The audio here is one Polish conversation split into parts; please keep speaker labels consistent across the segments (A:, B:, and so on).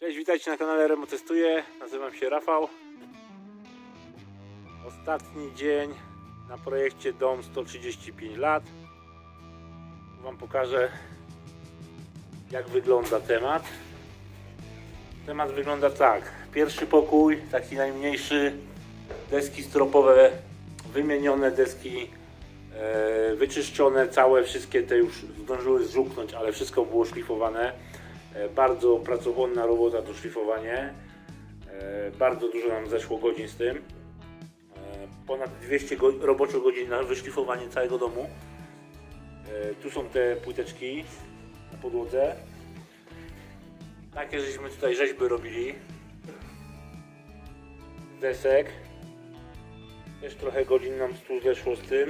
A: Cześć, witajcie na kanale Remo Testuje. Nazywam się Rafał. Ostatni dzień na projekcie Dom 135 lat. Wam pokażę jak wygląda temat. Temat wygląda tak. Pierwszy pokój, taki najmniejszy, deski stropowe wymienione, deski e, wyczyszczone, całe wszystkie te już zdążyły zżółknąć, ale wszystko było szlifowane. E, Bardzo pracochłonna robota to szlifowanie. E, Bardzo dużo nam zeszło godzin z tym. E, Ponad 200 go roboczo godzin na wyszlifowanie całego domu. Tu są te płyteczki na podłodze. Takie żeśmy tutaj rzeźby robili. Desek. Też trochę godzin nam tu zeszło z tym.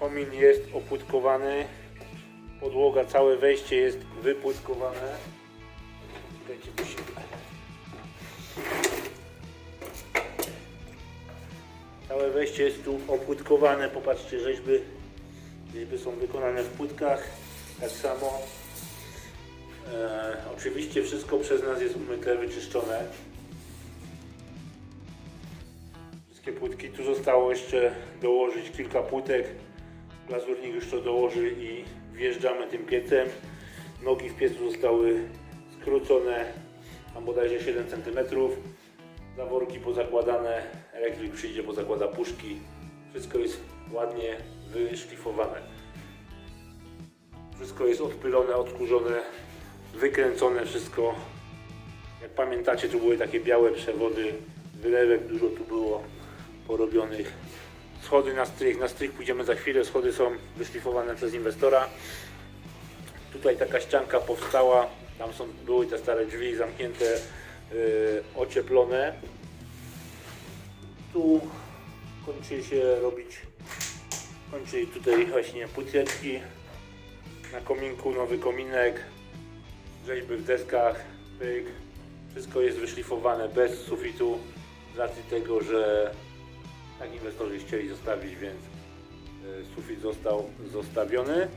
A: Komin jest opłytkowany. Podłoga, całe wejście jest wypłytkowane. Czekajcie, tu się... Całe wejście jest tu opłytkowane. Popatrzcie, rzeźby, rzeźby są wykonane w płytkach. Tak samo. E, oczywiście wszystko przez nas jest umyte, wyczyszczone. Wszystkie płytki. Tu zostało jeszcze dołożyć kilka płytek. Glazurnik już to dołoży i wjeżdżamy tym piecem. Nogi w piecu zostały skrócone, tam bodajże 7 cm. Zaworki pozakładane, elektryk przyjdzie, pozakłada puszki. Wszystko jest ładnie wyszlifowane. Wszystko jest odpylone, odkurzone, wykręcone wszystko. Jak pamiętacie, tu były takie białe przewody, wylewek dużo tu było porobionych. Schody na strych, na strych pójdziemy za chwilę, schody są wyszlifowane przez inwestora. Tutaj taka ścianka powstała, tam są, były te stare drzwi zamknięte, yy, ocieplone. Tu kończy się robić, kończy tutaj właśnie płyteczki. Na kominku nowy kominek, rzeźby w deskach, pyk. Wszystko jest wyszlifowane bez sufitu z racji tego, że tak inwestorzy chcieli zostawić, więc e, sufit został zostawiony.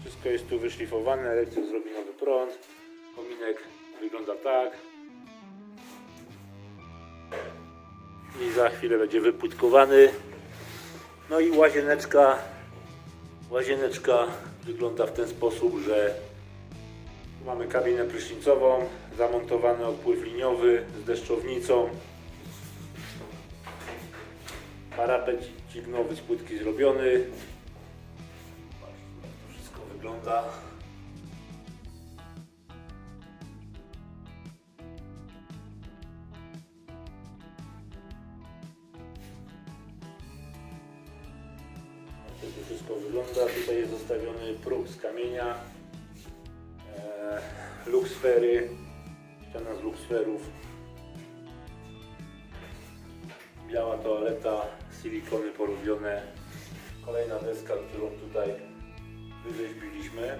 A: Wszystko jest tu wyszlifowane, elektryk zrobi nowy prąd. Kominek wygląda tak. I za chwilę będzie wypłytkowany. No i łazieneczka. Łazieneczka wygląda w ten sposób, że mamy kabinę prysznicową, zamontowany odpływ liniowy z deszczownicą. Parapecik nowy z płytki zrobiony. To wszystko wygląda. To wszystko wygląda. Tutaj jest zostawiony próg z kamienia. E, luksfery. Ściana z luksferów. Biała toaleta, silikony porobione. Kolejna deska, którą tutaj wyrzeźbiliśmy.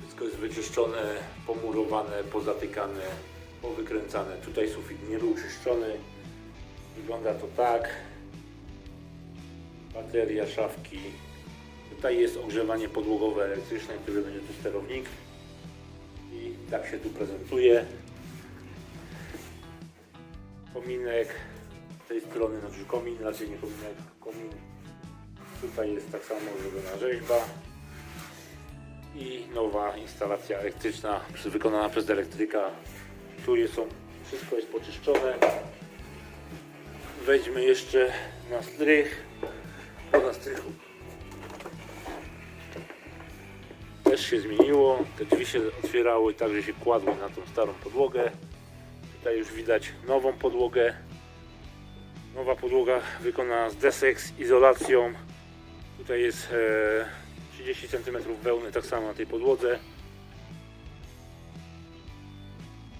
A: Wszystko jest wyczyszczone, pomurowane, pozatykane, powykręcane. Tutaj sufit nie był czyszczony. Wygląda to tak. Bateria, szafki. Tutaj jest ogrzewanie podłogowe elektryczne, które będzie tu sterownik. I tak się tu prezentuje kominek tej strony, znaczy komin, raczej nie kominek, komin. Tutaj jest tak samo zrobiona rzeźba i nowa instalacja elektryczna wykonana przez elektryka. Tu jest, są, wszystko jest poczyszczone. Wejdźmy jeszcze na strych. Po na strychu też się zmieniło. Te drzwi się otwierały tak, że się kładły na tą starą podłogę. Tutaj już widać nową podłogę. Nowa podłoga wykonana z desek z izolacją. Tutaj jest e, 30 cm wełny tak samo na tej podłodze.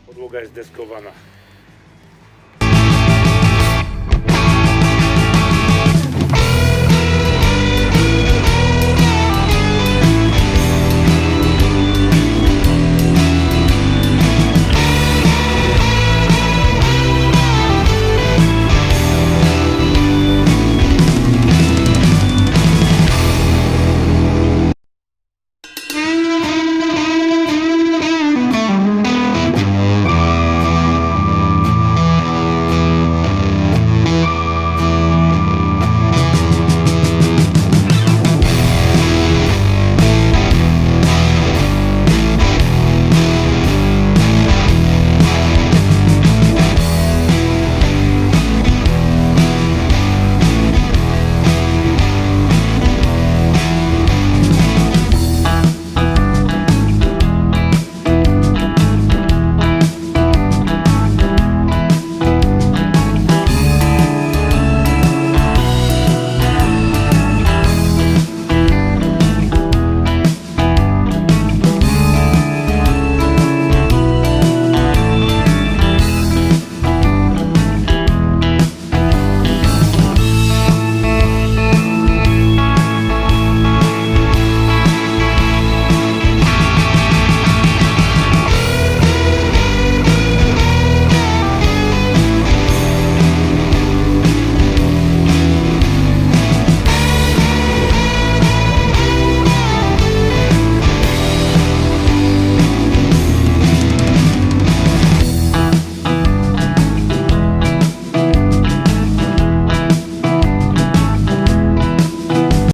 A: Podłoga jest deskowana.